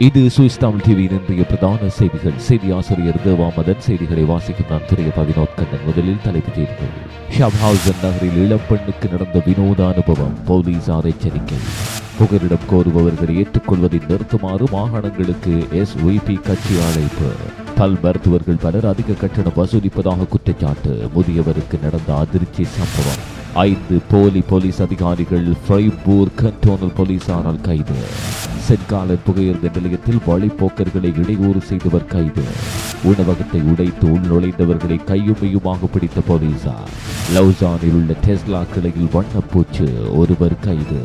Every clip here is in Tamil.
இது சுவிஸ் தமிழ் டிவியின் இன்றைய பிரதான செய்திகள். செய்தி ஆசிரியர் தேவாமதன் செய்திகளை வாசிக்கும் நான் துறைய பதினோத் கண்ணன். முதலில் தலைப்புச் செய்திகள். ஷப்ஹவுசன் நகரில் இளம்பெண்ணுக்கு நடந்த வினோத அனுபவம். போலீசார் எச்சரிக்கை புகலிடம் கோருபவர்களை ஏற்றுக்கொள்வதை நிறுத்துமாறு மாகாணங்களுக்கு எஸ் கட்சி அழைப்பு. பல் மருத்துவர்கள் பலர் அதிக கட்டணம் வசூலிப்பதாக குற்றச்சாட்டு. முதியவருக்கு நடந்த அதிர்ச்சி சம்பவம். ஐந்து போலி போலீஸ் அதிகாரிகள் ஃப்ரைபூர் கண்டோனல் போலீசாரால் கைது. சென்காலன் புகையிருந்த நிலையத்தில் வழிப்போக்கர்களை இடையூறு செய்தவர் கைது. உணவகத்தை உடைத்து உள்நுழைந்தவர்களை கையுமையுமாக பிடித்த போலீசார். லவுசானில் உள்ள டெஸ்லா கிளையில் வண்ணப்பூச்சு ஒருவர் கைது.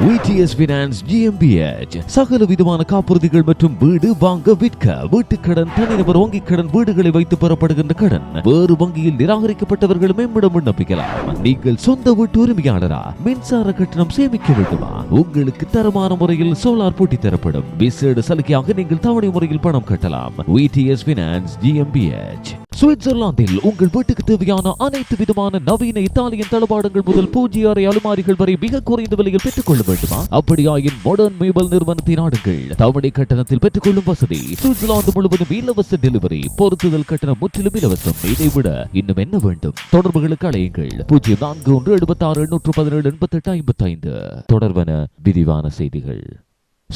விடிஎஸ் பினான்ஸ் ஜிஎம்பிஎச் சகல விதமான காப்புறுதிகள் மற்றும் வீடு வாங்க விற்க வீட்டுக்கடன் தனிநபர் வங்கிக் கடன் வீடுகளை வைத்து பெறப்படுகின்ற கடன். வேறு வங்கியில் நிராகரிக்கப்பட்டவர்கள் மேம்பிடம் விண்ணப்பிக்கலாம். நீங்கள் சொந்த வீட்டு உரிமையாளரா? மின்சார கட்டணம் சேமிக்க வேண்டுமா? உங்களுக்கு தரமான முறையில் சோலார் போட்டி தரப்படும். விசேட சலுகையாக நீங்கள் தவணை முறையில் பணம் கட்டலாம். விடிஎஸ் பினான்ஸ் ஜிஎம்பிஎச் சுவிட்சர்லாந்தில் உங்கள் வீட்டுக்கு தேவையான அனைத்து விதமான நவீன இத்தாலியன் தளபாடங்கள் முதல் பூஜ்ய அறை அலுமாரிகள் வரை மிக குறைந்த விலையில் பெற்றுக்கொள்ள வேண்டுமா? அப்படியாயின் மாடர்ன் மேபல் நிறுவனத்தை நாடுங்கள் தவணை கட்டணத்தில் பெற்றுக்கொள்ளும் வசதி சுவிட்சர்லாந்து முழுவதும் இலவச டெலிவரி பொருத்துதல் கட்டணம் முற்றிலும் இலவசம். இதை விட இன்னும் என்ன வேண்டும்? தொடர்புகளுக்கு அழையுங்கள். பூஜ்ஜியம் நான்கு ஒன்று எழுபத்தி ஆறு எண்ணூற்று பதினேழு எண்பத்தி எட்டு ஐம்பத்தி ஐந்து தொடர்பான விரிவான செய்திகள்.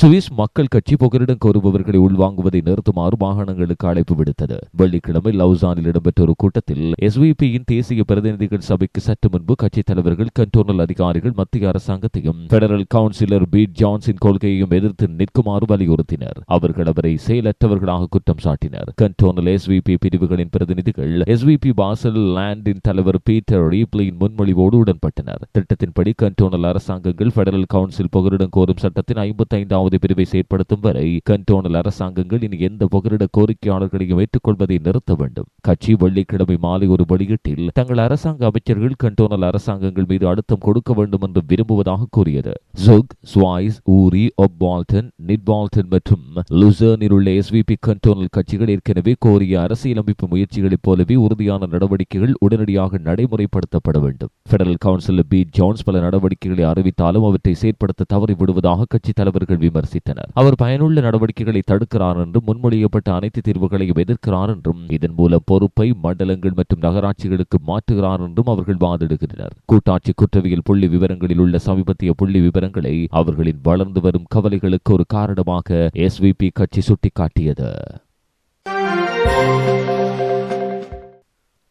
சுவிஸ் மக்கள் கட்சி புகலிடம் கோருபவர்களை உள்வாங்குவதை நிறுத்துமாறு மாகாணங்களுக்கு அழைப்பு விடுத்தது. வெள்ளிக்கிழமை லவுசானில் இடம்பெற்ற ஒரு கூட்டத்தில் எஸ்விபியின் தேசிய பிரதிநிதிகள் சபைக்கு சற்று முன்பு கட்சித் தலைவர்கள் கண்டோனல் அதிகாரிகள் மத்திய அரசாங்கத்தையும் பெடரல் கவுன்சிலர் பீட் ஜான்சின் கொள்கையையும் எதிர்த்து நிற்குமாறு வலியுறுத்தினர். அவர்கள் அவரை செயலற்றவர்களாக குற்றம் சாட்டினர். கண்டோனல் எஸ்விபி பிரிவுகளின் பிரதிநிதிகள் எஸ்விபி பாசல் லேண்டின் தலைவர் பீட்டர் ரீப்ளியின் முன்மொழிவோடு உடன்பட்டனர். திட்டத்தின்படி கண்டோனல் அரசாங்கங்கள் பெடரல் கவுன்சில் புகலிடம் கோரும் சட்டத்தின் ஐம்பத்தைந்தாவது மூன்றாவது பிரிவை செயற்படுத்தும் வரை கண்டோனல் அரசாங்கங்கள் இனி எந்த புகலிட கோரிக்கையாளர்களையும் ஏற்றுக்கொள்வதை நிறுத்த வேண்டும். கட்சி வெள்ளிக்கிழமை மாலை ஒரு வெளியீட்டில் தங்கள் அரசாங்க அமைச்சர்கள் கண்டோனல் அரசாங்கங்கள் மீது அழுத்தம் கொடுக்க வேண்டும் என்று விரும்புவதாக கூறியது. ஜுக் ஸ்வாய்ஸ் ஊரி ஒப்பால்டன் நிட்பால்டன் மற்றும் லுசர்னில் உள்ள எஸ்விபி கண்டோனல் கட்சிகள் ஏற்கனவே கோரிய அரசியலமைப்பு முயற்சிகளைப் போலவே உறுதியான நடவடிக்கைகள் உடனடியாக நடைமுறைப்படுத்தப்பட வேண்டும். பெடரல் கவுன்சில் பி ஜான்ஸ் பல நடவடிக்கைகளை அறிவித்தாலும் அவற்றை செயற்படுத்த தவறிவிடுவதாக கட்சி தலைவர்கள் விமர்சித்தனர். அவர் பயனுள்ள நடவடிக்கைகளை தடுக்கிறார் என்றும் முன்மொழியப்பட்ட அனைத்து தீர்வுகளையும் எதிர்க்கிறார் என்றும் இதன் மூலம் பொறுப்பை மண்டலங்கள் மற்றும் நகராட்சிகளுக்கு மாற்றுகிறார் என்றும் அவர்கள் வாதிடுகின்றனர். கூட்டாட்சி குற்றவியல் புள்ளி விவரங்களில் உள்ள சமீபத்திய புள்ளி விவரங்களை அவர்களின் வளர்ந்து வரும் கவலைகளுக்கு ஒரு காரணமாக எஸ்விபி கட்சி சுட்டிக்காட்டியது.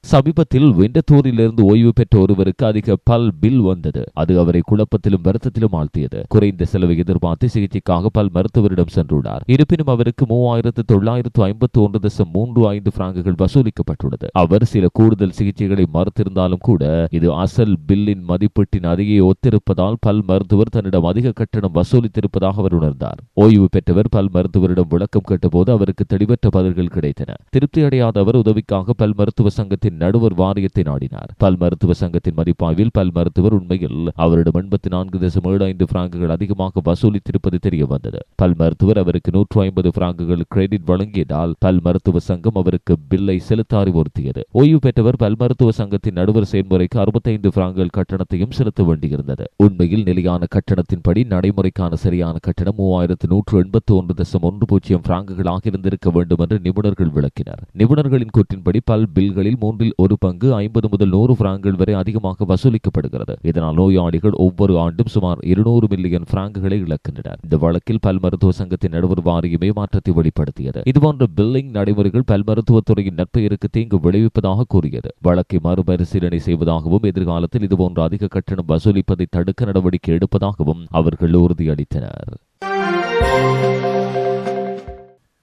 சமீபத்தில் வெண்டத்தூரிலிருந்து ஓய்வு பெற்ற ஒருவருக்கு அதிக பல் பில் வந்தது. அது அவரை குழப்பத்திலும் வருத்தத்திலும் ஆழ்த்தியது. குறைந்த செலவை எதிர்பார்த்து சிகிச்சைக்காக பல் மருத்துவரிடம் சென்றுள்ளார். இருப்பினும் அவருக்கு மூவாயிரத்து தொள்ளாயிரத்து ஐம்பத்தி ஒன்று தசம் மூன்று ஐந்து பிராங்குகள் வசூலிக்கப்பட்டுள்ளது. அவர் சில கூடுதல் சிகிச்சைகளை மறுத்திருந்தாலும் கூட இது அசல் பில்லின் மதிப்பீட்டின் அருகே ஒத்திருப்பதால் பல் மருத்துவர் தன்னிடம் அதிக கட்டணம் வசூலித்திருப்பதாக அவர் உணர்ந்தார். ஓய்வு பெற்றவர் பல் மருத்துவரிடம் விளக்கம் கேட்டபோது அவருக்கு தெளிவற்ற பதில்கள் கிடைத்தன. திருப்தி அடையாத அவர் உதவிக்காக பல் மருத்துவ சங்கத்தின் நடுவர் வாரியத்தை நாடினார். பல் மருத்துவ சங்கத்தின் மதிப்பாய்வில் பல் மருத்துவர் உண்மையில் அவரிடம் எண்பத்தி நான்கு தசம் ஏழு ஐந்து பிராங்குகள் அதிகமாக வசூலித்திருப்பது தெரிய வந்தது பல் மருத்துவர் அவருக்கு நூற்று ஐம்பது பிராங்குகள் கிரெடிட் வழங்கியதால் பல் மருத்துவ சங்கம் அவருக்கு பில்லை செலுத்த அறிவுறுத்தியது ஓய்வு பெற்றவர் பல் மருத்துவ சங்கத்தின் நடுவர் செயல்முறைக்கு அறுபத்தைந்து பிராங்குகள் கட்டணத்தையும் செலுத்த வேண்டியிருந்தது. உண்மையில் நிலையான கட்டணத்தின்படி நடைமுறைக்கான சரியான கட்டணம் மூவாயிரத்து நூற்று எண்பத்தி ஒன்று தசம் ஒன்று பூஜ்ஜியம் பிராங்குகளாக இருந்திருக்க வேண்டும் என்று நிபுணர்கள் விளக்கினர். நிபுணர்களின் கூற்றின்படி பல் பில்களில் மூன்று மூன்றில் ஒரு பங்கு ஐம்பது முதல் நூறு பிராங்குகள் வரை அதிகமாக வசூலிக்கப்படுகிறது. இதனால் நோயாளிகள் ஒவ்வொரு ஆண்டும் சுமார் இருநூறு மில்லியன் பிராங்குகளை இழக்கின்றனர். இந்த வழக்கில் பல் மருத்துவ சங்கத்தின் நடுவர் வாரியமே மாற்றத்தை வெளிப்படுத்தியது. இதுபோன்ற பில்லிங் நடைமுறைகள் பல் மருத்துவத்துறையின் நற்பெயருக்கு தீங்கு விளைவிப்பதாக கூறியது. வழக்கை மறுபரிசீலனை செய்வதாகவும் எதிர்காலத்தில் இதுபோன்ற அதிக கட்டணம் வசூலிப்பதை தடுக்க நடவடிக்கை எடுப்பதாகவும் அவர்கள் உறுதியளித்தனர்.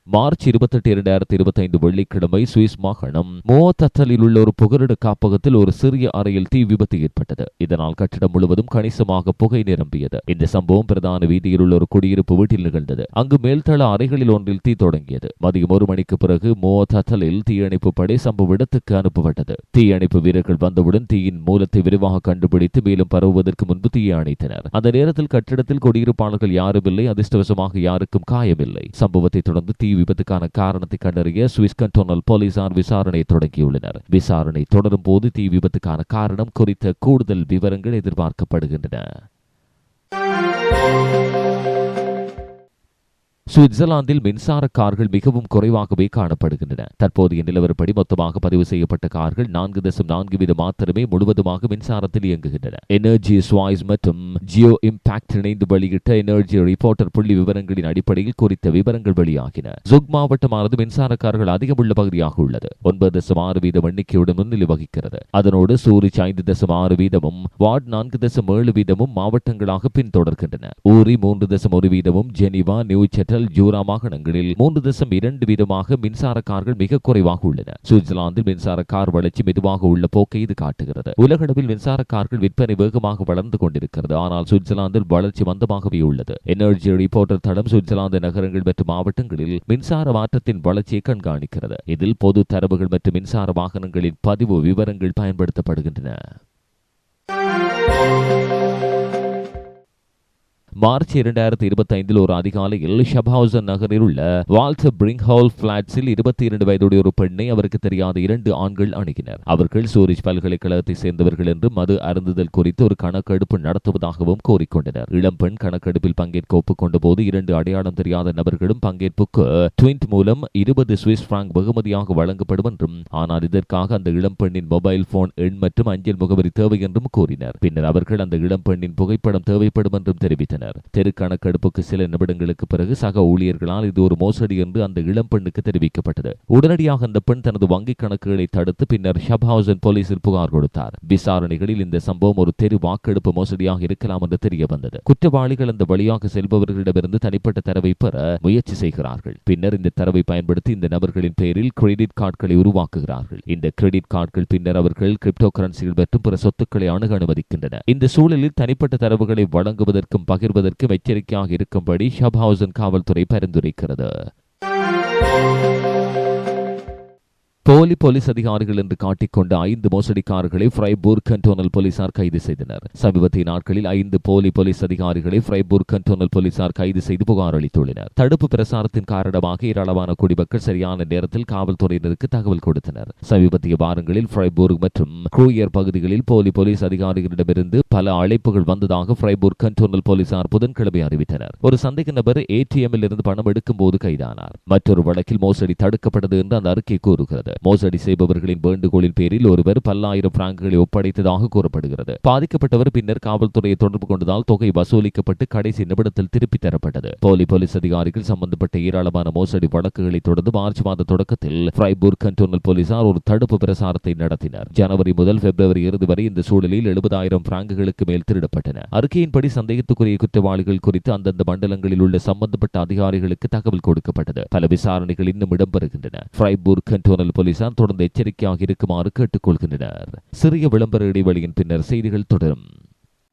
மார்ச் இருபத்தெட்டு இரண்டாயிரத்தி இருபத்தைந்து வெள்ளிக்கிழமை சுவிஸ் மாகாணம் மோத்தத்தலில் உள்ள ஒரு புகலிட காப்பகத்தில் ஒரு சிறிய அறையில் தீ விபத்து ஏற்பட்டது. இதனால் கட்டிடம் முழுவதும் கணிசமாக புகை நிரம்பியது. இந்த சம்பவம் பிரதான வீதியில் உள்ள ஒரு குடியிருப்பு வீட்டில் நிகழ்ந்தது. அங்கு மேல்தள அறைகளில் ஒன்றில் தீ தொடங்கியது. மதியம் ஒரு மணிக்கு பிறகு மோத்தத்தலில் தீயணைப்பு படை சம்பவ இடத்துக்கு அனுப்பப்பட்டது. தீயணைப்பு வீரர்கள் வந்தவுடன் தீயின் மூலத்தை விரிவாக கண்டுபிடித்து மேலும் பரவுவதற்கு முன்பு தீயை அணைத்தனர். அந்த நேரத்தில் கட்டிடத்தில் குடியிருப்பாளர்கள் யாரும் இல்லை அதிர்ஷ்டவசமாக யாருக்கும் காயமில்லை. சம்பவத்தை தொடர்ந்து தீ விபத்துக்கான காரணத்தை கண்டறிய சுவிஸ் கண்டோனல் போலீசார் விசாரணை தொடங்கியுள்ளனர். விசாரணை தொடரும் போது தீ விபத்துக்கான காரணம் குறித்த கூடுதல் விவரங்கள் எதிர்பார்க்கப்படுகின்றன. சுவிட்சர்லாந்தில் மின்சார கார்கள் மிகவும் குறைவாகவே காணப்படுகின்றன. தற்போதைய நிலவரப்படி மொத்தமாக பதிவு செய்யப்பட்ட கார்கள் நான்கு தசம் நான்கு வீதம் மாத்திரமே முழுவதுமாக மின்சாரத்தில் இயங்குகின்றன. எனர்ஜி ஸ்வாய்ஸ் மற்றும் ஜியோ இம்பாக்ட் இணைந்து வெளியிட்ட எனர்ஜி ரிப்போர்ட்டர் புள்ளி விவரங்களின் அடிப்படையில் குறித்த விவரங்கள் வெளியாகின. ஜுக் மாவட்டமானது மின்சார கார்கள் அதிகம் உள்ள பகுதியாக உள்ளது. ஒன்பது தசம் ஆறு வீதம் எண்ணிக்கையுடன் முன்னிலை வகிக்கிறது. அதனோடு சூரிச் ஐந்து தசம் ஆறு வீதமும் வார்டு நான்கு தசம் ஏழு வீதமும் மாவட்டங்களாக பின்தொடர்கின்றன. ஊரி மூன்று தசம் ஒரு வீதமும் ஜெனிவா நியூ செட்டல் ஜூரா மாகாணங்களில் மூன்று தசம் இரண்டு வீதமாக மின்சார கார்கள் மிக குறைவாக உள்ளன. சுவிட்சர்லாந்தில் மின்சார கார் வளர்ச்சி மெதுவாக உள்ள போக்கை இது காட்டுகிறது. உலகளவில் மின்சார கார்கள் விற்பனை வேகமாக வளர்ந்து கொண்டிருக்கிறது. ஆனால் சுவிட்சர்லாந்தில் வளர்ச்சி மந்தமாகவே உள்ளது. எனர்ஜி ரிப்போர்ட்டர் தடம் சுவிட்சர்லாந்து நகரங்கள் மற்றும் மாவட்டங்களில் மின்சார மாற்றத்தின் வளர்ச்சியை கண்காணிக்கிறது. இதில் பொது தரவுகள் மற்றும் மின்சார வாகனங்களின் பதிவு விவரங்கள் பயன்படுத்தப்படுகின்றன. மார்ச் இரண்டாயிரத்தி இருபத்தி ஐந்தில் ஒரு அதிகாலையில் ஷப்ஹவுசன் நகரில் உள்ள வால்டர் பிரிங்ஹால் பிளாட்ஸில் இருபத்தி இரண்டு வயதுடைய ஒரு பெண்ணை அவருக்கு தெரியாத இரண்டு ஆண்கள் அணுகினர். அவர்கள் சூரிஜ் பல்கலைக்கழகத்தை சேர்ந்தவர்கள் என்று மது அருந்துதல் குறித்து ஒரு கணக்கெடுப்பு நடத்துவதாகவும் கோரிக்கொண்டனர் இளம்பெண் கணக்கெடுப்பில் பங்கேற்க ஒப்புக்கொண்ட போது இரண்டு அடையாளம் தெரியாத நபர்களும் பங்கேற்புக்கு ட்விண்ட் மூலம் இருபது சுவிஸ் பிராங்க் வெகுமதியாக வழங்கப்படும் என்றும் ஆனால் இதற்காக அந்த இளம்பெண்ணின் மொபைல் போன் எண் மற்றும் அஞ்சல் முகவரி தேவை என்றும் கூறினர். பின்னர் அவர்கள் அந்த இளம்பெண்ணின் புகைப்படம் தேவைப்படும் என்றும் தெரிவித்தனர். தெரு கணக்கெடுப்புக்கு சில நிமிடங்களுக்கு பிறகு சக ஊழியர்களால் இது ஒரு மோசடி என்று அந்த இளம் பெண்ணுக்கு தெரிவிக்கப்பட்டது. உடனடியாக அந்த பெண் தனது வங்கிக் கணக்குகளை தடுத்து பின்னர் ஷப்ஹவுசன் போலீசில் புகார் கொடுத்தார். விசாரணைகளில் இந்த சம்பவம் ஒரு தெரு வாக்கெடுப்பு மோசடியாக இருக்கலாம் என்று தெரிய வந்தது குற்றவாளிகள் அந்த வழியாக செல்பவர்களிடமிருந்து தனிப்பட்ட தரவை பெற முயற்சி செய்கிறார்கள். பின்னர் இந்த தரவை பயன்படுத்தி இந்த நபர்களின் பெயரில் கிரெடிட் கார்டுகளை உருவாக்குகிறார்கள். இந்த கிரெடிட் கார்டுகள் பின்னர் அவர்கள் கிரிப்டோ கரன்சிகள் மற்றும் பிற சொத்துக்களை அணுக அனுமதிக்கின்றன. இந்த சூழலில் தனிப்பட்ட தரவுகளை வழங்குவதற்கும் பகிர்வதற்கும் எச்சரிக்கையாக இருக்கும்படி ஷபாவுசன் காவல்துறை பரிந்துரைக்கிறது. போலி போலீஸ் அதிகாரிகள் என்று காட்டிக்கொண்ட ஐந்து மோசடிக்காரர்களை ஃப்ரைபூர் கண்டோனல் போலீசார் கைது செய்தனர். சமீபத்திய நாட்களில் ஐந்து போலி போலீஸ் அதிகாரிகளை ஃப்ரைபூர் கண்டோனல் போலீசார் கைது செய்து புகார் அளித்துள்ளனர். தடுப்பு பிரசாரத்தின் காரணமாக ஏராளமான குடிமக்கள் சரியான நேரத்தில் காவல்துறையினருக்கு தகவல் கொடுத்தனர். சமீபத்திய வாரங்களில் ஃப்ரைபூர்க் மற்றும் குரூயர் பகுதிகளில் போலி போலீஸ் அதிகாரிகளிடமிருந்து பல அழைப்புகள் வந்ததாக ஃப்ரைபூர் கண்டோனல் போலீசார் புதன்கிழமை அறிவித்தனர். ஒரு சந்தேக நபர் ஏடிஎம்மில் இருந்து பணம் எடுக்கும் போது கைதானார். மற்றொரு வழக்கில் மோசடி தடுக்கப்பட்டது என்று அந்த அறிக்கை கூறுகிறது. மோசடி செய்பவர்களின் வேண்டுகோளின் பேரில் ஒருவர் பல்லாயிரம் பிராங்குகளை ஒப்படைத்ததாக கூறப்படுகிறது. பாதிக்கப்பட்டவர் பின்னர் காவல்துறையை தொடர்பு கொண்டதால் தொகை வசூலிக்கப்பட்டு கடைசி நிமிடத்தில் திருப்பித் தரப்பட்டது. போலி போலீஸ் அதிகாரிகள் சம்பந்தப்பட்ட ஏராளமான மோசடி வழக்குகளை தொடர்ந்து மார்ச் மாத தொடக்கத்தில் ஃப்ரைபூர் கண்டோனல் போலீசார் ஒரு தடுப்பு பிரசாரத்தை நடத்தினர். ஜனவரி முதல் பிப்ரவரி இறுதி வரை இந்த சூழலில் எழுபதாயிரம் பிராங்குகளுக்கு மேல் திருடப்பட்டன. அறிக்கையின்படி சந்தேகத்துக்குரிய குற்றவாளிகள் குறித்து அந்தந்த மண்டலங்களில் உள்ள சம்பந்தப்பட்ட அதிகாரிகளுக்கு தகவல் கொடுக்கப்பட்டது. பல விசாரணைகள் இன்னும் இடம்பெறுகின்றன. ஃப்ரைபூர் கண்டோனல் போலீசார் தொடர்ந்து எச்சரிக்கையாக இருக்குமாறு கேட்டுக்கொள்கின்றனர். சிறிய விளம்பர இடைவெளியின் பின்னர் செய்திகள் தொடரும்.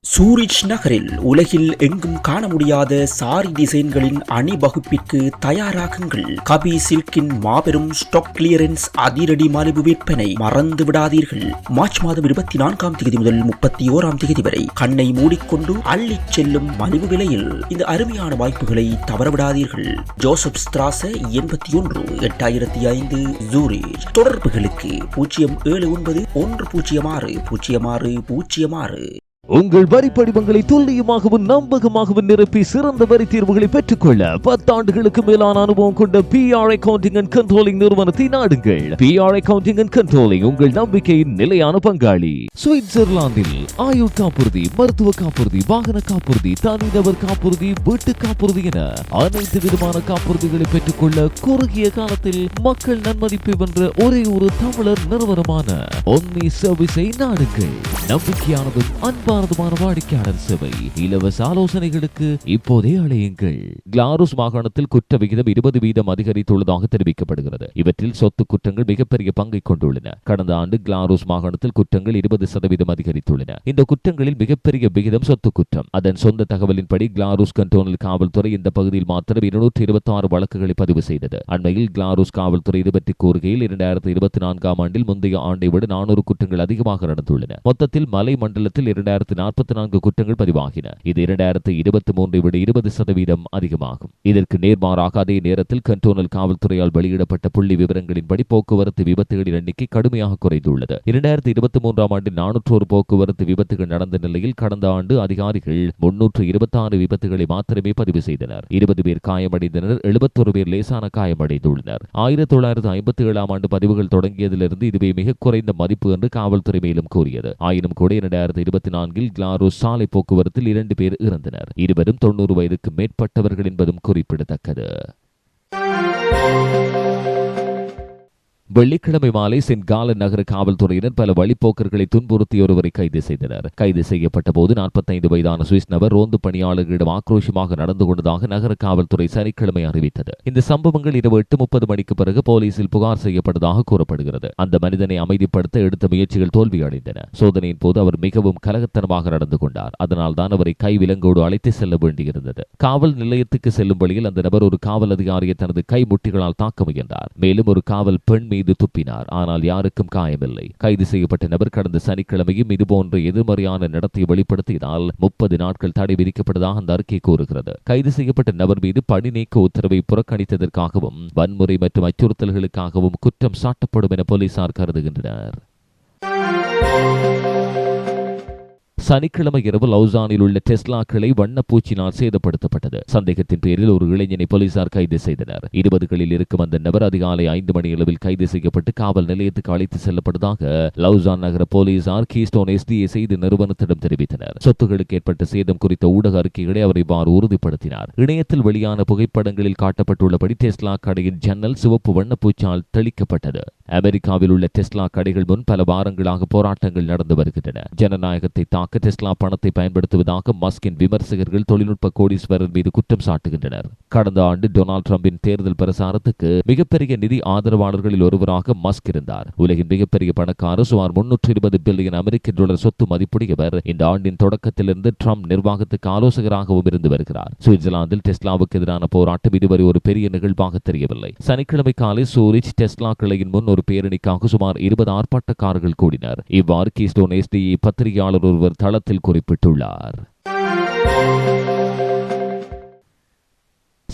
சூரிச் நகரில் உலகில் எங்கும் காண முடியாத சாரி டிசைன்களின் அணிவகுப்பிற்கு தயாராகுங்கள். கபி சில்கின் மாபெரும் ஸ்டாக் கிளியரன்ஸ் அதிரடி மலிவு விற்பனை மறந்து விடாதீர்கள். மார்ச் மாதம் இருபத்தி நான்காம் தேதி முதல் முப்பத்தி ஓராம் தேதி வரை கண்ணை மூடிக்கொண்டு அள்ளிச் செல்லும் மலிவு விலையில் இந்த அருமையான வாய்ப்புகளை தவறவிடாதீர்கள். ஜோசப் ஸ்திராச எண்பத்தி ஒன்று எட்டாயிரத்தி ஐந்து ஜூரிச் தொடர்புகளுக்கு பூஜ்ஜியம் ஏழு ஒன்பது ஒன்று பூஜ்ஜியம் ஆறு பூஜ்ஜியம் ஆறு பூஜ்ஜியம் ஆறு. உங்கள் வரி படிவங்களை துல்லியமாகவும் நம்பகமாகவும் நிரப்பி சிறந்த வரி தீர்வுகளை பெற்றுக்கொள்ள பத்தாண்டுகளுக்கு மேலான அனுபவம் கொண்ட பிஆர் அக்கவுண்டிங் அண்ட் கண்ட்ரோலிங் நிறுவனத்தை நாடுங்கள். பிஆர் அக்கவுண்டிங் அண்ட் கண்ட்ரோலிங் உங்கள் நம்பிக்கையின் நிலையான பங்காளி. சுவிட்சர்லாந்தில் ஆயுள் காப்புறுதி மருத்துவ காப்புறுதி வாகன காப்புறுதி தனிநபர் காப்புறுதி வீட்டு காப்புறுதி என அனைத்து விதமான காப்புறுதிகளை பெற்றுக்கொள்ள குறுகிய காலத்தில் மக்கள் நன்மதிப்பை வென்ற ஒரே ஒரு தமிழர் நிறுவனமான ஒன்னி சர்வீஸை நாடுங்கள். நம்பிக்கையானதும் அன்பானதுமான வாடிக்கையாளர் சேவை. இலவச ஆலோசனைகளுக்கு இப்போதே அழையுங்கள். கிளாரூஸ் மாகாணத்தில் குற்ற விகிதம் இருபது வீதம் அதிகரித்துள்ளதாக தெரிவிக்கப்படுகிறது. இவற்றில் சொத்து குற்றங்கள் மிகப்பெரிய பங்கை கொண்டுள்ளன. கடந்த ஆண்டு கிளாரூஸ் மாகாணத்தில் குற்றங்கள் இருபது சதவீதம் அதிகரித்துள்ளன. இந்த குற்றங்களில் மிகப்பெரிய விகிதம் சொத்து குற்றம். அதன் சொந்த தகவலின்படி கிளாரூஸ் கண்டோனல் காவல்துறை இந்த பகுதியில் மாத்திரம் இருநூற்றி இருபத்தி ஆறு வழக்குகளை பதிவு செய்தது. அண்மையில் கிளாரூஸ் காவல்துறை இது பற்றி கூறுகையில் இரண்டாயிரத்தி இருபத்தி நான்காம் ஆண்டில் முந்தைய ஆண்டை விட நானூறு குற்றங்கள் அதிகமாக நடந்துள்ளன. மொத்தத்தில் மலை மண்டலத்தில் இரண்டாயிரத்தி ஆயிரத்து நாற்பத்தி நான்கு குற்றங்கள் பதிவாகின. இது இரண்டாயிரத்து இருபத்தி மூன்றை விட இருபது சதவீதம் அதிகமாகும். இதற்கு நேர்மாறாக அதே நேரத்தில் கண்டோனல் காவல்துறையால் வெளியிடப்பட்ட புள்ளி விவரங்களின்படி போக்குவரத்து விபத்துகளின் எண்ணிக்கை கடுமையாக குறைந்துள்ளது. இரண்டாயிரத்து இருபத்தி மூன்றாம் ஆண்டு நானூற்றோரு போக்குவரத்து விபத்துகள் நடந்த நிலையில் கடந்த ஆண்டு அதிகாரிகள் முன்னூற்று இருபத்தாறு விபத்துகளை மாத்திரமே பதிவு செய்தனர். இருபது பேர் காயமடைந்தனர் எழுபத்தொரு பேர் லேசான காயமடைந்துள்ளனர். ஆயிரத்தி தொள்ளாயிரத்து ஐம்பத்தி ஏழாம் ஆண்டு பதிவுகள் தொடங்கியதிலிருந்து இதுவே மிக குறைந்த மதிப்பு என்று காவல்துறை மேலும் கூறியது. ஆயினும் கூட இரண்டாயிரத்தி இருபத்தி நான்கில் கிளாரோ சாலை போக்குவரத்தில் இரண்டு பேர் இறந்தனர். இருவரும் தொண்ணூறு வயதுக்கு மேற்பட்டவர்கள் என்பதும் குறிப்பிடத்தக்கது. வெள்ளிக்கிழமை மாலை சென்ட் நகர காவல்துறையினர் பல வழிப்போக்கர்களை துன்புறுத்தி ஒருவரை கைது செய்தனர். கைது செய்யப்பட்ட போது நாற்பத்தைந்து வயதான சுவிஸ் நபர் ரோந்து பணியாளர்களிடம் ஆக்ரோஷமாக நடந்து கொண்டதாக நகர காவல்துறை சனிக்கிழமை அறிவித்தது. இந்த சம்பவங்கள் இரவு எட்டு முப்பது மணிக்கு பிறகு போலீசில் புகார் செய்யப்பட்டதாக கூறப்படுகிறது. அந்த மனிதனை அமைதிப்படுத்த எடுத்த முயற்சிகள் தோல்வியடைந்தன. சோதனையின் போது அவர் மிகவும் கலகத்தனமாக நடந்து கொண்டார். அதனால் தான் அவரை கை விலங்கோடு அழைத்து செல்ல வேண்டியிருந்தது. காவல் நிலையத்துக்கு செல்லும் வழியில் அந்த நபர் ஒரு காவல் அதிகாரியை தனது கை முட்டிகளால் தாக்க முயன்றார். மேலும் ஒரு காவல் பெண் மீது துப்பினார். ஆனால் யாருக்கும் காயமில்லை. கைது செய்யப்பட்ட நபர் கடந்த சனிக்கிழமையும் இதுபோன்ற எதிர்மறையான நடத்தை வெளிப்படுத்தியதால் முப்பது நாட்கள் தடை விதிக்கப்பட்டதாக அந்த அறிக்கை கூறுகிறது. கைது செய்யப்பட்ட நபர் மீது பணி நீக்க உத்தரவை புறக்கணித்ததற்காகவும் வன்முறை மற்றும் அச்சுறுத்தல்களுக்காகவும் குற்றம் சாட்டப்படும் என போலீசார் கருதுகின்றனர். சனிக்கிழமை இரவு லவுசானில் உள்ள டெஸ்லா கிளை வண்ணப்பூச்சினால் சேதப்படுத்தப்பட்டது. சந்தேகத்தின் பேரில் ஒரு இளைஞனை போலீசார் கைது செய்தனர். இருபதுகளில் இருக்கும் அந்த நபர் அதிகாலை ஐந்து மணி அளவில் கைது செய்யப்பட்டு காவல் நிலையத்துக்கு அழைத்து செல்லப்பட்டதாக லவுசான் நகர போலீசார் கீஸ்டோன் எஸ்டிஏ செய்தி நிறுவனத்திடம் தெரிவித்தனர். சொத்துகளுக்கு ஏற்பட்ட சேதம் குறித்த ஊடக அறிக்கைகளை அவர் இவ்வாறு உறுதிப்படுத்தினார். இணையத்தில் வெளியான புகைப்படங்களில் காட்டப்பட்டுள்ளபடி டெஸ்லா கடையின் ஜன்னல் சிவப்பு வண்ணப்பூச்சால் தெளிக்கப்பட்டது. அமெரிக்காவில் உள்ள டெஸ்லா கடைகள் முன் பல வாரங்களாக போராட்டங்கள் நடந்து வருகின்றன. ஜனநாயகத்தை தாக்க டெஸ்லா பணத்தை பயன்படுத்துவதாக மஸ்கின் விமர்சகர்கள் தொழில்நுட்ப கோடீஸ்வரர் மீது குற்றம் சாட்டுகின்றனர். கடந்த ஆண்டு டொனால்டு டிரம்பின் தேர்தல் பிரசாரத்துக்கு மிகப்பெரிய நிதி ஆதரவாளர்களில் ஒருவராக மஸ்க் இருந்தார். உலகின் மிகப்பெரிய பணக்காரர் சுமார் முன்னூற்று இருபது பில்லியன் அமெரிக்க டாலர் சொத்து மதிப்புடையவர். இந்த ஆண்டின் தொடக்கத்திலிருந்து ட்ரம்ப் நிர்வாகத்துக்கு ஆலோசகராகவும் இருந்து வருகிறார். சுவிட்சர்லாந்தில் டெஸ்லாவுக்கு எதிரான போராட்டம் இதுவரை ஒரு பெரிய நிகழ்வாக தெரியவில்லை. சனிக்கிழமை காலை சூரிச் டெஸ்லா கிளையின் முன் ஒரு பேரணிக்காக சுமார் இருபது ஆர்ப்பாட்டக்காரர்கள் கூடினர். இவ்வாறு கீஸ்டோன் எஸ்டிஏ பத்திரிகையாளர் ஒருவர் தளத்தில் குறிப்பிட்டுள்ளார்.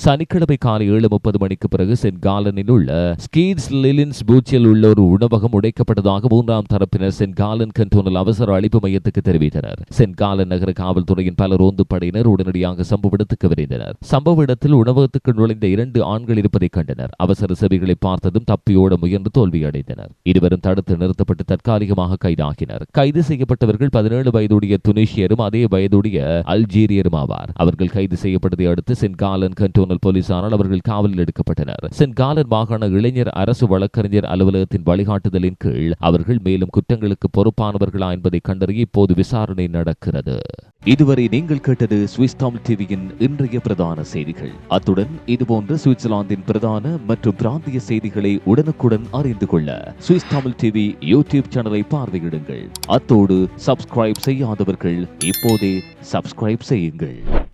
சனிக்கிழமை காலை ஏழு முப்பது மணிக்கு பிறகு சென்ட் காலனில் உள்ள ஸ்கீட்ஸ் லிலின்ஸ் பூச்சியில் உள்ள ஒரு உணவகம் உடைக்கப்பட்டதாக மூன்றாம் தரப்பினர் சென்ட் காலன் கண்டோனல் அவசர அழிப்பு மையத்துக்கு தெரிவித்தனர். சென்ட் காலன் நகர காவல்துறையின் பல ரோந்து படையினர் உடனடியாக சம்பவ இடத்துக்கு விரைந்தனர். சம்பவ இடத்தில் உணவகத்துக்கு நுழைந்த இரண்டு ஆண்கள் இருப்பதை கண்டனர். அவசர செவிகளை பார்த்ததும் தப்பியோட முயன்று தோல்வியடைந்தனர். இருவரும் தடுத்து நிறுத்தப்பட்டு தற்காலிகமாக கைதாகினர். கைது செய்யப்பட்டவர்கள் பதினேழு வயதுடைய துனிஷியரும் அதே வயதுடைய அல்ஜீரியரும் ஆவார். அவர்கள் கைது செய்யப்பட்டதை அடுத்து சென்ட் காலன் கண்டோனல் போலீசாரால் அவர்கள் காவலில் எடுக்கப்பட்டனர். சென்ட் காலன் மாகாண இளைஞர் அரசு வழக்கறிஞர் அலுவலகத்தின் வழிகாட்டுதலின் கீழ் அவர்கள் மேலும் குற்றங்களுக்கு பொறுப்பானவர்களா என்பதை கண்டறிய இப்போது விசாரணை நடக்கிறது. இதுவரை நீங்கள் கேட்டது சுவிஸ் தமிழ் டிவியின் இன்றைய பிரதான செய்திகள். அத்துடன் இதுபோன்ற சுவிட்சர்லாந்தின் பிரதான மற்றும் பிராந்திய செய்திகளை உடனுக்குடன் அறிந்து கொள்ள சுவிஸ் தமிழ் டிவி யூடியூப் சேனலை பார்வையிடுங்கள். அத்தோடு சப்ஸ்கிரைப் செய்யாதவர்கள் இப்போதே சப்ஸ்கிரைப் செய்யுங்கள்.